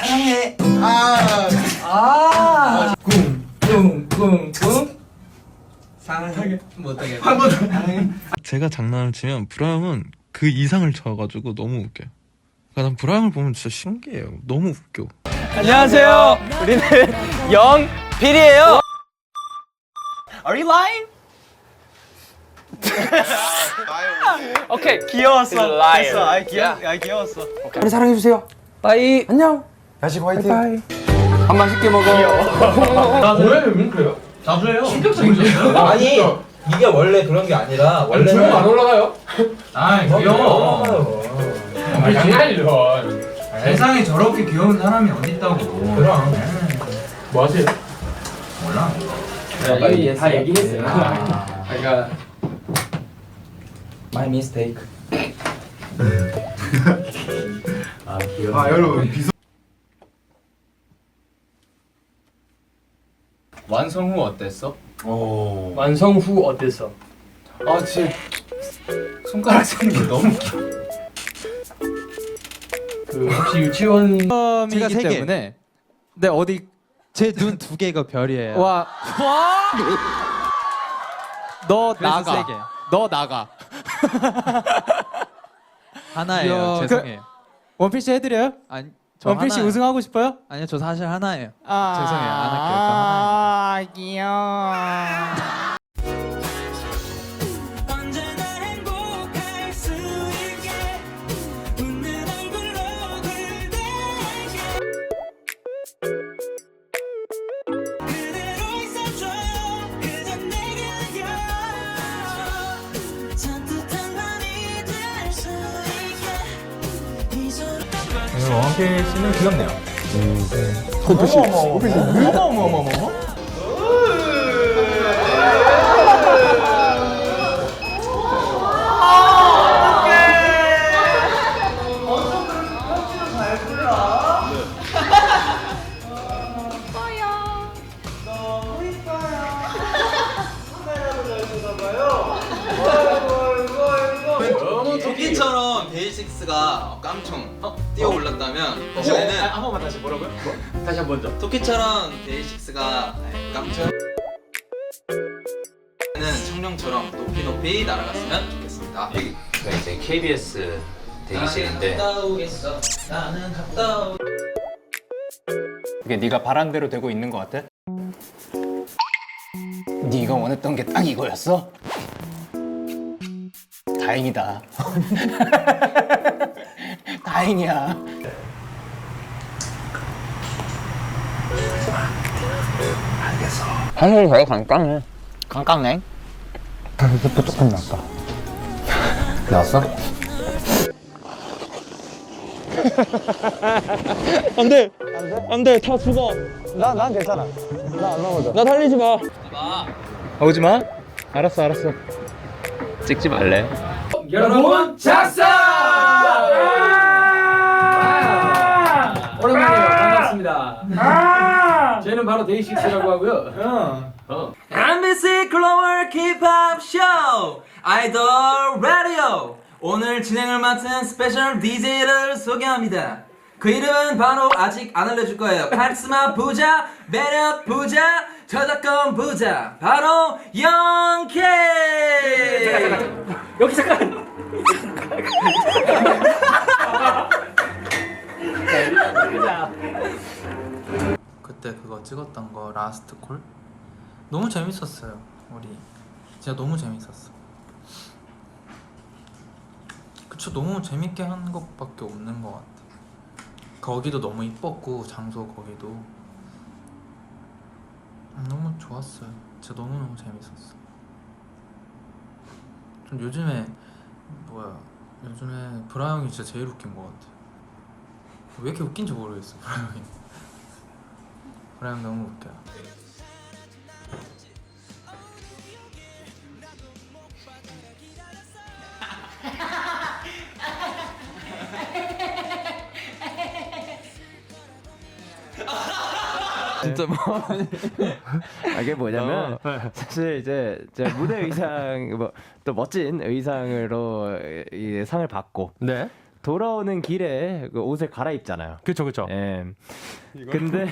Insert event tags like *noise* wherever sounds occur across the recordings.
사랑해. 아, 아. 꿍꿍꿍꿍. 사랑해. 못하게. 한번 제가 장난을 치면 브라 형은 그 이상을 쳐가지고 너무 웃겨요. 그러니까 난 브라 형을 보면 진짜 신기해요. 너무 웃겨. 안녕하세요. 우리는 *laughs* 영 필이에요. Are you lying? *laughs* 오케이 귀여웠어. 됐어. 아 귀여. 아 귀여웠어. 우리 사랑해 주세요. 빠이. 안녕. 야식 화이팅. 한 맛있게 먹어. *laughs* 아니 이게 원래 그런 게 아니라 원래는 안 올라가요. 아 귀여워. 세상에 저렇게 귀여운 사람이 어디 있다고. 그럼. 뭐 하세요? 몰라. 이미 다 얘기했어요. 그러니까 my mistake. 아, 여러분 비서 완성 후 어땠어? 오. 완성 후 어땠어? 아 진짜 손가락 세는 게 너무 웃겨. 그 혹시 유치원 제가 세 개. 때문에 네 어디 제 눈 두 개가 별이에요. 와. 너 나가. 세 개. 너 나가. *laughs* 하나예요. 이야, 죄송해요. 원피스 해드려요? 아니. 저 원필 씨 하나예요. 우승하고 싶어요? 아니요, 저 사실 하나예요. 아, 죄송해요, 안 할게요. 저 하나예요. 아, 귀여워. 오늘 원케이 씨는 귀엽네요. 음. 어머 어머 어머 어머 어머 어머 어머 G6가 깡총 어? 뛰어 올랐다면 어? 이번에는 어? 아, 한 번만 다시 뭐라고요? 뭐? 다시 한 번 더. 토끼처럼 데이식스가 깡총는 청룡처럼 높이 높이 날아갔으면 좋겠습니다. 네. 저희 이제 KBS 대기실인데 갔다 오겠어. 나는 갔다 오. 그게 네가 바란 대로 되고 있는 것 같아? 네가 원했던 게 딱 이거였어? 다행이다. *laughs* 다행이야. 한국이 되게 깜깜해. 깜깜해? 조금 났다. 나왔어? *laughs* 안돼. 안 돼. 다 죽어. 나 난 괜찮아. 나 안 넘어져. 나 달리지 마. 오지 마. 알았어, 알았어. 찍지 말래. 여러분 작사. 오랜만이에요. 반갑습니다. 저희는 바로 데이식스라고 하고요. MBC 글로벌 힙합 쇼 아이돌 라디오 오늘 진행을 맡은 스페셜 DJ를 소개합니다. 그 이름은 바로 아직 안 알려줄 거예요. 카리스마 부자, 매력 부자, 저작권 부자, 바로 영케. 여기 잠깐. 그때 그거 찍었던 거 라스트 콜 너무 재밌었어요. 우리 진짜 너무 재밌었어. 그쵸 너무 재밌게 한 것밖에 없는 것 같아. 거기도 너무 이뻤고 장소 거기도 음, 너무 좋았어요. 진짜 너무 너무 재밌었어. 좀 요즘에 뭐야 요즘에 브라 형이 진짜 제일 웃긴 것 같아. 왜 이렇게 웃긴지 모르겠어 브라 형이. 브라 형 너무 웃겨. 진짜 뭐 *laughs* 아, 이게 뭐냐면 사실 이제 제 무대 의상 뭐 또 멋진 의상으로 이 상을 받고 네. 돌아오는 길에 그 옷을 갈아입잖아요. 그쵸 그쵸. 예. 근데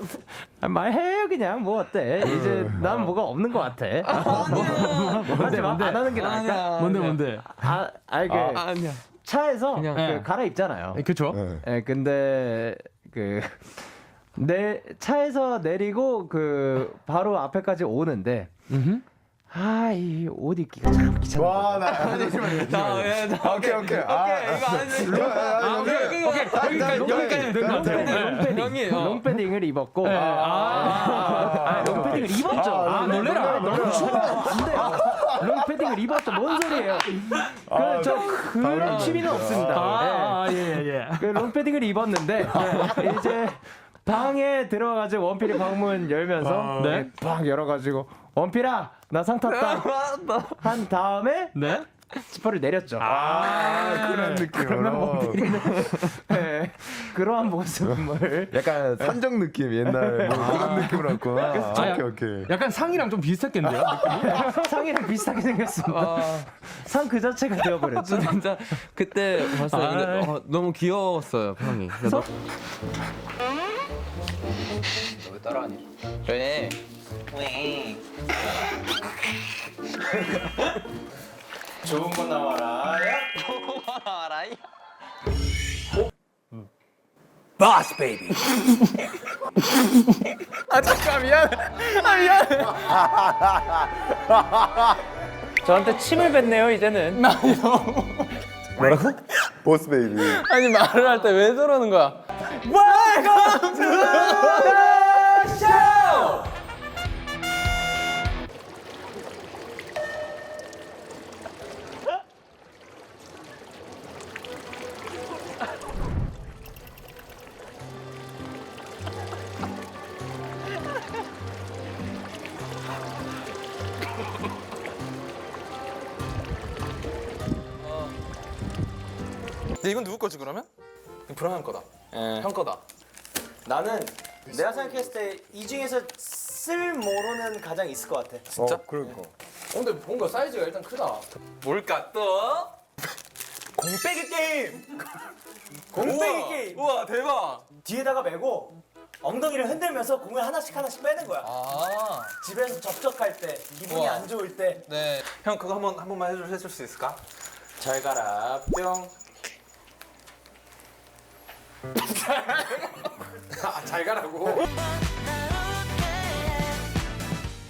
*laughs* 아, 말해요 그냥 뭐 어때? 이제 난 뭐가 없는 것 같아. 뭔데 뭔데? 안 하는 게 나을까? 뭔데 뭔데? 아, 아, 그 아니야. 차에서 그냥- 그 네. 갈아입잖아요. 그쵸. 예, 근데 그 내 차에서 내리고 그 바로 앞에까지 오는데 아이 옷 입기가 참 귀찮아. 와 나 잠시만요. 오케이 오케이. 아, 이거 아니. 오케이 오케이 여기까지 여기까지 된것 같아. 롱패딩, 어. 롱패딩을 입었고 아, 아, 롱패딩을 입었죠. 아, 놀래라. 너무. 안 돼요. 롱패딩을 입었죠. 뭔 소리예요? 그 저 그런 취미는 없습니다. 아, 예, 예. 그 롱패딩을 입었는데 이제 방에 들어가가지고 원필이 방문 열면서 네. 방 열어가지고 원필아 나 상 탔다 한 다음에 네? 지퍼를 내렸죠. 아 그런 느낌으로. *laughs* 네, 그러한 모습을 약간 산적 느낌 옛날 뭐 그런 느낌으로 했구나. 아, 오케이 오케이. 약간 상이랑 좀 비슷했겠는데요? 상이랑 비슷하게 생겼습니다. 상 그 자체가 되어버렸죠. 저 진짜 그때 봤어요. 근데 어, 너무 귀여웠어요, 형이. 그래서 왜 따라하니? 왜? *laughs* 좋은 거 나와라. 바스 베이비. 저한테 침을 뱉네요 이제는. 보스 베이비. 아니 말을 할 때 왜 저러는 거야? 근데 이건 누구 거지 그러면? 브라운 거다. 형 거다. 나는 내가 생각했을 때 이 중에서 쓸 모로는 가장 있을 것 같아. 진짜? 어, 그러니까. 근데 뭔가 사이즈가 일단 크다. 뭘까 또? *laughs* 공빼기 게임. *laughs* 공빼기 공빼기 게임. 우와 대박. 뒤에다가 메고 엉덩이를 흔들면서 공을 하나씩 하나씩 빼는 거야. 아, 집에서 접촉할 때 기분이 우와. 안 좋을 때. 네. 형 그거 한번 한 번만 해줄 해줄 수 있을까? 잘 가라 뿅. *laughs* 잘 가라고. 날